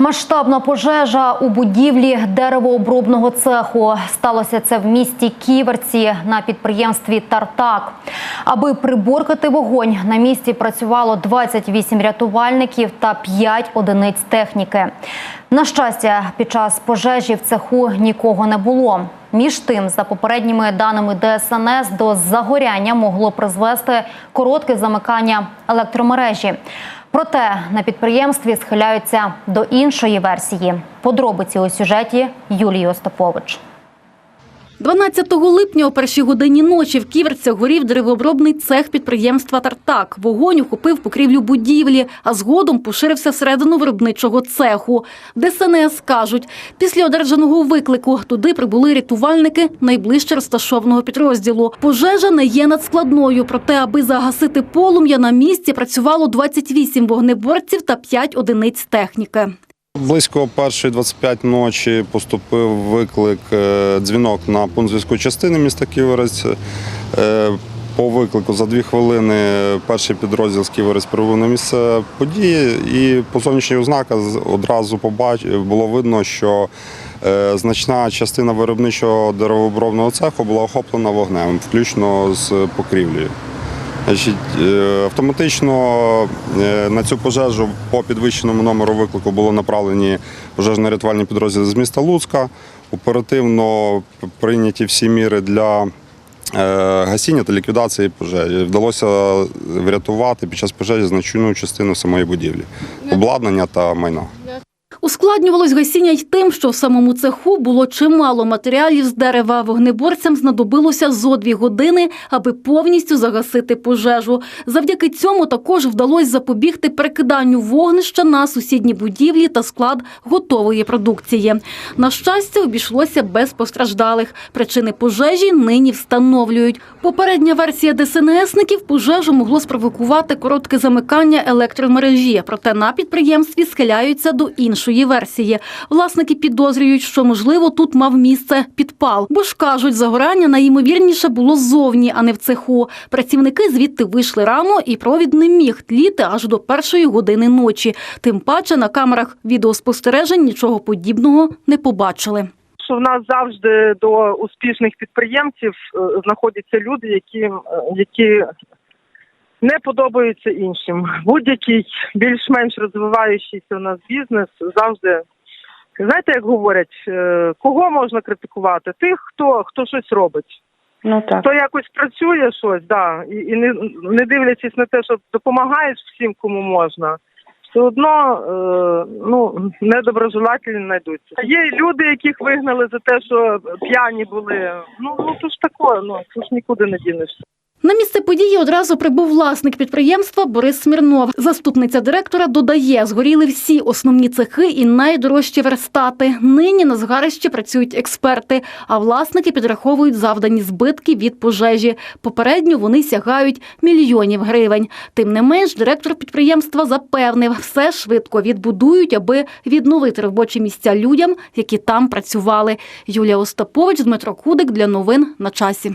Масштабна пожежа у будівлі деревообробного цеху. Сталося це в місті Ківерці на підприємстві Тартак. Аби приборкати вогонь, на місці працювало 28 рятувальників та 5 одиниць техніки. На щастя, під час пожежі в цеху нікого не було. Між тим, за попередніми даними ДСНС, до загоряння могло призвести коротке замикання електромережі. Проте на підприємстві схиляються до іншої версії. Подробиці у сюжеті Юлії Остапович. 12 липня о першій годині ночі в Ківерцях горів деревообробний цех підприємства «Тартак». Вогонь охопив покрівлю будівлі, а згодом поширився всередину виробничого цеху. ДСНС кажуть, після одержаного виклику туди прибули рятувальники найближче розташованого підрозділу. Пожежа не є надскладною, проте, аби загасити полум'я, на місці працювало 28 вогнеборців та 5 одиниць техніки. Близько першої 25 ночі поступив виклик, е, дзвінок на пункт зв'язку частини міста Ківерець. Е, По виклику за дві хвилини перший підрозділ з Ківерець прибув на місце події, і по зовнішніх ознаках одразу побач... було видно, що е, значна частина виробничого деревообробного цеху була охоплена вогнем, включно з покрівлею. Е, автоматично е, на цю пожежу по підвищеному номеру виклику було направлені пожежно-рятувальні підрозділи з міста Луцька. Оперативно прийняті всі міри для е, гасіння та ліквідації пожежі. Вдалося врятувати під час пожежі значну частину самої будівлі, обладнання та майна. Ускладнювалось гасіння й тим, що в самому цеху було чимало матеріалів з дерева. Вогнеборцям знадобилося зо дві години, аби повністю загасити пожежу. Завдяки цьому також вдалося запобігти перекиданню вогнища на сусідні будівлі та склад готової продукції. На щастя, обійшлося без постраждалих. Причини пожежі нині встановлюють. Попередня версія ДСНСників пожежу могло спровокувати коротке замикання електромережі. Проте на підприємстві схиляються до іншої версії. Власники підозрюють, що можливо тут мав місце підпал, бо ж кажуть, загорання найімовірніше було ззовні, а не в цеху. Працівники звідти вийшли рано, і провід не міг тліти аж до першої години ночі. Тим паче на камерах відеоспостережень нічого подібного не побачили. що в нас завжди до успішних підприємців е, знаходяться люди, які, е, які не подобаються іншим. Будь-який більш-менш розвиваючийся у нас бізнес завжди. Знаєте, як говорять, е, кого можна критикувати? Тих, хто хто щось робить. Ну так. Хто якось працює щось, да, і, і не, не дивлячись на те, що допомагаєш всім, кому можна, все одно е, ну, недоброжелателі знайдуться. Є люди, яких вигнали за те, що п'яні були. Ну, ну то ж таке, ну це ж нікуди не дінешся. На місце події одразу прибув власник підприємства Борис Смірнов. Заступниця директора додає, згоріли всі основні цехи і найдорожчі верстати. Нині на згарищі працюють експерти, а власники підраховують завдані збитки від пожежі. Попередньо вони сягають мільйонів гривень. Тим не менш, директор підприємства запевнив, все швидко відбудують, аби відновити робочі місця людям, які там працювали. Юлія Остапович, Дмитро Кудик для новин на часі.